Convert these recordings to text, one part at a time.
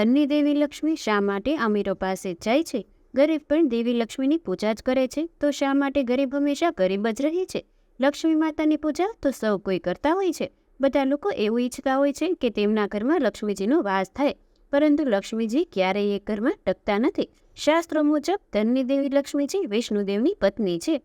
ધનની દેવી લક્ષ્મી શા માટે અમીરો પાસે જાય છે? ગરીબ પણ દેવી લક્ષ્મીની પૂજા જ કરે છે, તો શા માટે ગરીબ હંમેશા ગરીબ જ રહે છે? લક્ષ્મી માતાની પૂજા તો સૌ કોઈ કરતા હોય છે. બધા લોકો એવું ઈચ્છતા હોય છે કે તેમના ઘરમાં લક્ષ્મીજીનો વાસ થાય, પરંતુ લક્ષ્મીજી ક્યારેય એ ઘરમાં ટકતા નથી. શાસ્ત્રો મુજબ ધનની દેવી લક્ષ્મીજી વિષ્ણુદેવની પત્ની છે.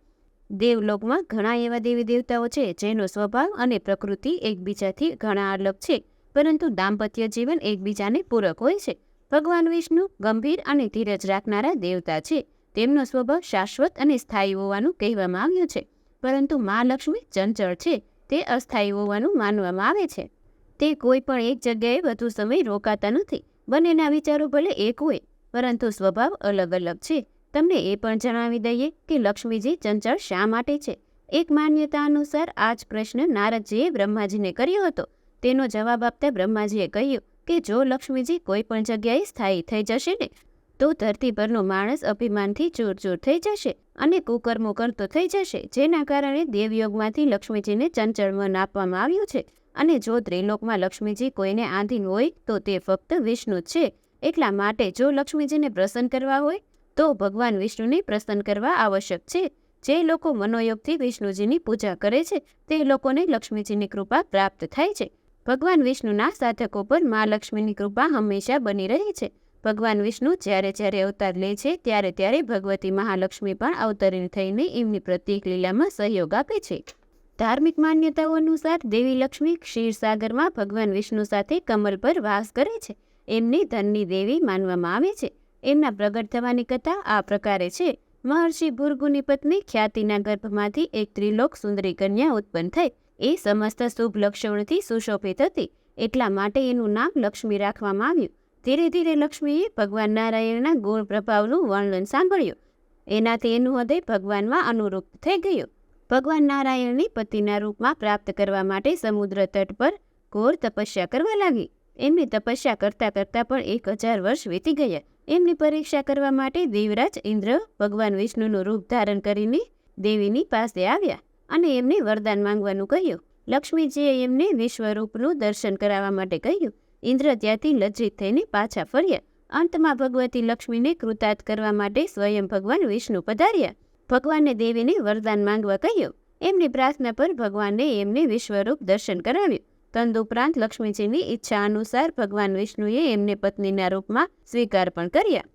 દેવલોકમાં ઘણા એવા દેવી દેવતાઓ છે જેનો સ્વભાવ અને પ્રકૃતિ એકબીજાથી ઘણા અલગ છે. પરંતુ દાંપત્ય જીવન એકબીજાને પૂરક હોય છે. ભગવાન વિષ્ણુ ગંભીર અને ધીરજ રાખનારા દેવતા છે. તેમનો સ્વભાવ શાશ્વત અને સ્થાયી હોવાનું કહેવામાં આવ્યું છે. પરંતુ મા લક્ષ્મી ચંચળ છે. તે અસ્થાયી હોવાનું માનવામાં આવે છે. તે કોઈ પણ એક જગ્યાએ વધુ સમય રોકાતા નથી. બંનેના વિચારો ભલે એક હોય, પરંતુ સ્વભાવ અલગ અલગ છે. તમને એ પણ જણાવી દઈએ કે લક્ષ્મીજી ચંચળ શા માટે છે? એક માન્યતા અનુસાર આ જ પ્રશ્ન નારદજીએ બ્રહ્માજીને કર્યો હતો. તેનો જવાબ આપતા બ્રહ્માજીએ કહ્યું કે જો લક્ષ્મીજી કોઈ પણ જગ્યાએ સ્થાયી થઈ જશે ને, તો ધરતી પરનો માણસ અભિમાનથી ચૂર ચૂર થઈ જશે અને કુકર્મો કરતો થઈ જશે, જેના કારણે દેવયોગમાંથી લક્ષ્મીજીને ચંચળ મન આપવામાં આવ્યું છે. અને જો ત્રિલોકમાં લક્ષ્મીજી કોઈને આધીન હોય, તો તે ફક્ત વિષ્ણુ છે. એટલા માટે જો લક્ષ્મીજીને પ્રસન્ન કરવા હોય, તો ભગવાન વિષ્ણુને પ્રસન્ન કરવા આવશ્યક છે. જે લોકો મનોયોગથી વિષ્ણુજીની પૂજા કરે છે, તે લોકોને લક્ષ્મીજીની કૃપા પ્રાપ્ત થાય છે. ભગવાન વિષ્ણુના સાધકો પર મા લક્ષ્મીની કૃપા હંમેશા બની રહે છે. ભગવાન વિષ્ણુ જ્યારે જ્યારે અવતાર લે છે, ત્યારે ત્યારે ભગવતી મહાલક્ષ્મી પણ અવતરણ થઈને એમની પ્રત્યેક લીલામાં સહયોગ આપે છે. ધાર્મિક માન્યતાઓ અનુસાર દેવી લક્ષ્મી ક્ષીરસાગરમાં ભગવાન વિષ્ણુ સાથે કમલ પર વાસ કરે છે. એમની ધનની દેવી માનવામાં આવે છે. એમના પ્રગટ થવાની કથા આ પ્રકારે છે. મહર્ષિ ભૃગુની પત્ની ખ્યાતિના ગર્ભમાંથી એક ત્રિલોક સુંદરી કન્યા ઉત્પન્ન થઈ. એ સમસ્ત શુભ લક્ષણથી સુશોભિત હતી. એટલા માટે એનું નામ લક્ષ્મી રાખવામાં આવ્યું. ધીરે ધીરે લક્ષ્મીએ ભગવાન નારાયણના ગુણ પ્રભાવનું વર્ણન સાંભળ્યું. એનાથી એનું હૃદય ભગવાનમાં અનુરૂપ થઈ ગયું. ભગવાન નારાયણની પતિના રૂપમાં પ્રાપ્ત કરવા માટે સમુદ્ર તટ પર ઘોર તપસ્યા કરવા લાગી. એમની તપસ્યા કરતાં કરતાં પણ એક હજાર વર્ષ વીતી ગયા. એમની પરીક્ષા કરવા માટે દેવરાજ ઇન્દ્ર ભગવાન વિષ્ણુનું રૂપ ધારણ કરીને દેવીની પાસે આવ્યા. અને એમને વરદાન માંગવાનું કહ્યું. લક્ષ્મીજીએ એમને વિશ્વરૂપનું દર્શન કરાવવા માટે કહ્યું. ઇન્દ્ર ત્યાંથી લજ્જિત થઈને પાછા ફર્યા. અંતમાં ભગવતી લક્ષ્મીને કૃતાર્થ કરવા માટે સ્વયં ભગવાન વિષ્ણુ પધાર્યા. ભગવાનને દેવીને વરદાન માંગવા કહ્યું. એમની પ્રાર્થના પર ભગવાને એમને વિશ્વરૂપ દર્શન કરાવ્યું. તદુપરાંત લક્ષ્મીજીની ઈચ્છા અનુસાર ભગવાન વિષ્ણુએ એમને પત્નીના રૂપમાં સ્વીકાર પણ કર્યા.